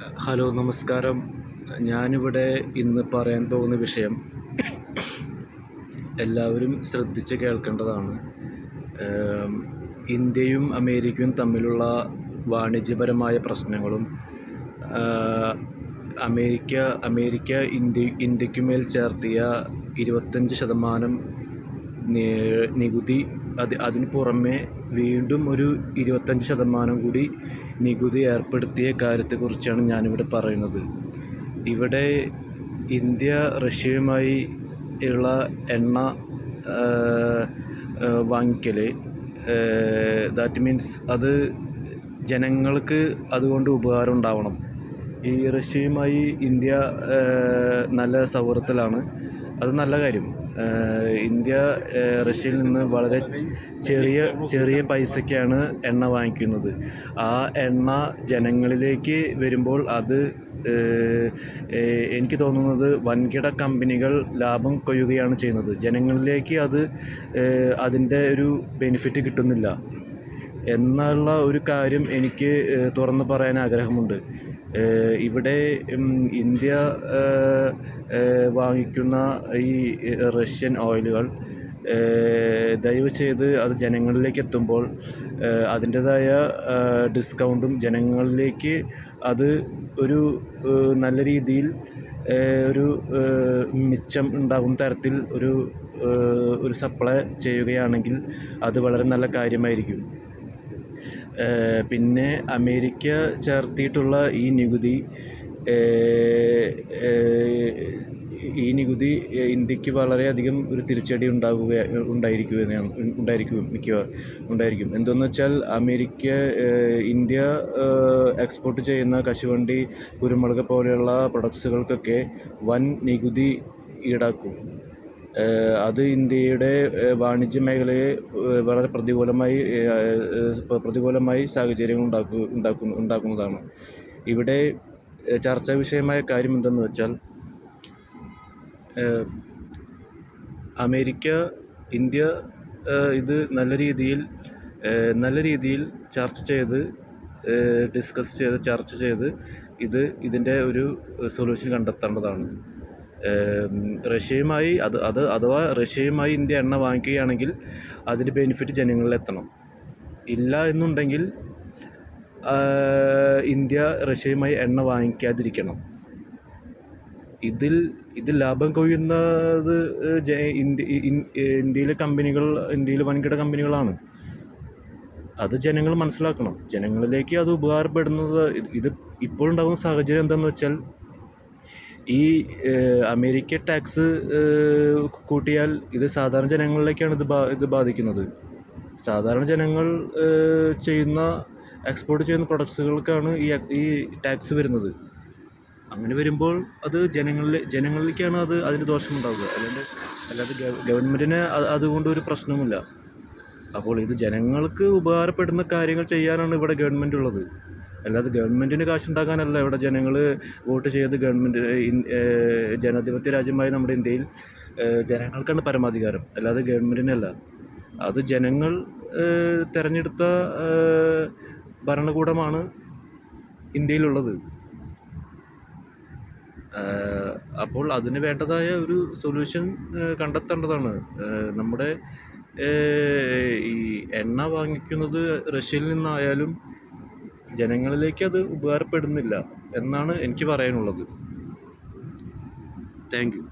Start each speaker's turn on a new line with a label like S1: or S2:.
S1: Hello നമസ്കാരം. ഞാനിവിടെ ഇന്ന് പറയാൻ പോകുന്ന വിഷയം എല്ലാവരും ശ്രദ്ധിച്ച് കേൾക്കേണ്ടതാണ്. ഇന്ത്യയും അമേരിക്കയും തമ്മിലുള്ള വാണിജ്യപരമായ പ്രശ്നങ്ങളും അമേരിക്ക അമേരിക്ക ഇന്ത്യ ഇന്ത്യക്കുമേൽ ചേർത്തിയ ഇരുപത്തഞ്ച് ശതമാനം നികുതി അത് അതിന് പുറമേ വീണ്ടും ഒരു ഇരുപത്തഞ്ച് ശതമാനം കൂടി നികുതി ഏർപ്പെടുത്തിയ കാര്യത്തെക്കുറിച്ചാണ് ഞാനിവിടെ പറയുന്നത്. ഇവിടെ ഇന്ത്യ റഷ്യയുമായി ഉള്ള എണ്ണ വാങ്ങിക്കൽ ദാറ്റ് മീൻസ് അത് ജനങ്ങൾക്ക് അതുകൊണ്ട് ഉപകാരം ഉണ്ടാവണം. ഈ റഷ്യയുമായി ഇന്ത്യ നല്ല സൗഹൃദത്തിലാണ്. അത് നല്ല കാര്യം. ഇന്ത്യ റഷ്യയിൽ നിന്ന് വളരെ ചെറിയ ചെറിയ പൈസയ്ക്കാണ് എണ്ണ വാങ്ങിക്കുന്നത്. ആ എണ്ണ ജനങ്ങളിലേക്ക് വരുമ്പോൾ അത് എനിക്ക് തോന്നുന്നത് വൻകിട കമ്പനികൾ ലാഭം കൊയ്യുകയാണ് ചെയ്യുന്നത്. ജനങ്ങളിലേക്ക് അത് അതിന്റെ ഒരു ബെനിഫിറ്റ് കിട്ടുന്നില്ല. എന്നുള്ള ഒരു കാര്യം എനിക്ക് തുറന്നു പറയാൻ ആഗ്രഹമുണ്ട്. ഇവിടെ ഇന്ത്യ വാങ്ങിക്കുന്ന ഈ റഷ്യൻ ഓയിലുകൾ ദയവ് ചെയ്ത് അത് ജനങ്ങളിലേക്ക് എത്തുമ്പോൾ അതിന്റേതായ ഡിസ്കൗണ്ടും ജനങ്ങളിലേക്ക് അത് ഒരു നല്ല രീതിയിൽ ഒരു മിച്ചം ഉണ്ടാകുന്ന തരത്തിൽ ഒരു ഒരു സപ്ലൈ ചെയ്യുകയാണെങ്കിൽ അത് വളരെ നല്ല കാര്യമായിരിക്കും. പിന്നെ അമേരിക്ക ചേർത്തിയിട്ടുള്ള ഈ നികുതി ഈ നികുതി ഇന്ത്യയ്ക്ക് വളരെയധികം ഒരു തിരിച്ചടി ഉണ്ടാകുക ഉണ്ടായിരിക്കുകയാണ് ഉണ്ടായിരിക്കും മിക്ക ഉണ്ടായിരിക്കും. എന്തെന്ന് വെച്ചാൽ അമേരിക്ക ഇന്ത്യ എക്സ്പോർട്ട് ചെയ്യുന്ന കശുവണ്ടി കുരുമുളക് പോലെയുള്ള പ്രൊഡക്ട്സുകൾക്കൊക്കെ വൻ നികുതി ഈടാക്കും. അത് ഇന്ത്യയുടെ വാണിജ്യ മേഖലയെ വളരെ പ്രതികൂലമായി പ്രതികൂലമായി സാഹചര്യങ്ങൾ ഉണ്ടാക്കു ഉണ്ടാക്കുന്നു ഉണ്ടാക്കുന്നതാണ്. ഇവിടെ ചർച്ചാ വിഷയമായ കാര്യം എന്തെന്ന് വെച്ചാൽ അമേരിക്ക ഇന്ത്യ ഇത് നല്ല രീതിയിൽ നല്ല രീതിയിൽ ചർച്ച ചെയ്ത് ഡിസ്കസ് ചെയ്ത് ചർച്ച ചെയ്ത് ഇത് ഇതിന്റെ ഒരു സൊല്യൂഷൻ കണ്ടെത്തേണ്ടതാണ്. റഷ്യയുമായി അത് അത് അഥവാ റഷ്യയുമായി ഇന്ത്യ എണ്ണ വാങ്ങിക്കുകയാണെങ്കിൽ അതിന്റെ ബെനിഫിറ്റ് ജനങ്ങളിലെത്തണം. ഇല്ല എന്നുണ്ടെങ്കിൽ ഇന്ത്യ റഷ്യയുമായി എണ്ണ വാങ്ങിക്കാതിരിക്കണം. ഇതിൽ ഇതിൽ ലാഭം കൊയ്യുന്നത് ഇന്ത്യ ഇന്ത്യയിലെ കമ്പനികൾ ഇന്ത്യയിലെ വൻകിട കമ്പനികളാണ്. അത് ജനങ്ങൾ മനസ്സിലാക്കണം. ജനങ്ങളിലേക്ക് അത് ഉപകാരപ്പെടുന്നത് ഇത് ഇപ്പോഴുണ്ടാകുന്ന സാഹചര്യം എന്താണെന്ന് വെച്ചാൽ ഈ അമേരിക്ക ടാക്സ് കൂട്ടിയാൽ ഇത് സാധാരണ ജനങ്ങളിലേക്കാണ് ഇത് ഇത് ബാധിക്കുന്നത്. സാധാരണ ജനങ്ങൾ ചെയ്യുന്ന എക്സ്പോർട്ട് ചെയ്യുന്ന പ്രൊഡക്ട്സുകൾക്കാണ് ഈ ഈ ടാക്സ് വരുന്നത്. അങ്ങനെ വരുമ്പോൾ അത് ജനങ്ങളിൽ ജനങ്ങളിലേക്കാണ് അത് അതിന് ദോഷമുണ്ടാവുക. അല്ലാണ്ട് അല്ലാതെ ഗവ- ഗവൺമെന്റിന് അത് അതുകൊണ്ട് ഒരു പ്രശ്നവുമില്ല. അപ്പോൾ ഇത് ജനങ്ങൾക്ക് ഉപകാരപ്പെടുന്ന കാര്യങ്ങൾ ചെയ്യാനാണ് ഇവിടെ ഗവൺമെന്റ് ഉള്ളത്. അല്ലാതെ ഗവൺമെന്റിന് കാശുണ്ടാക്കാനല്ല ഇവിടെ ജനങ്ങൾ വോട്ട് ചെയ്ത് ഗവൺമെന്റ് ജനാധിപത്യ രാജ്യമായ നമ്മുടെ ഇന്ത്യയിൽ ജനങ്ങൾക്കാണ് പരമാധികാരം. അല്ലാതെ ഗവൺമെന്റിനല്ല അത് ജനങ്ങൾ തിരഞ്ഞെടുത്ത ഭരണകൂടമാണ് ഇന്ത്യയിലുള്ളത്. അപ്പോൾ അതിന് വേണ്ടതായ ഒരു സൊല്യൂഷൻ കണ്ടെത്തേണ്ടതാണ്. നമ്മുടെ ഈ എണ്ണ വാങ്ങിക്കുന്നത് റഷ്യയിൽ നിന്നായാലും ജനങ്ങളിലേക്ക് അത് ഉപകാരപ്പെടുന്നില്ല എന്നാണ് എനിക്ക് പറയാനുള്ളത്. Thank you.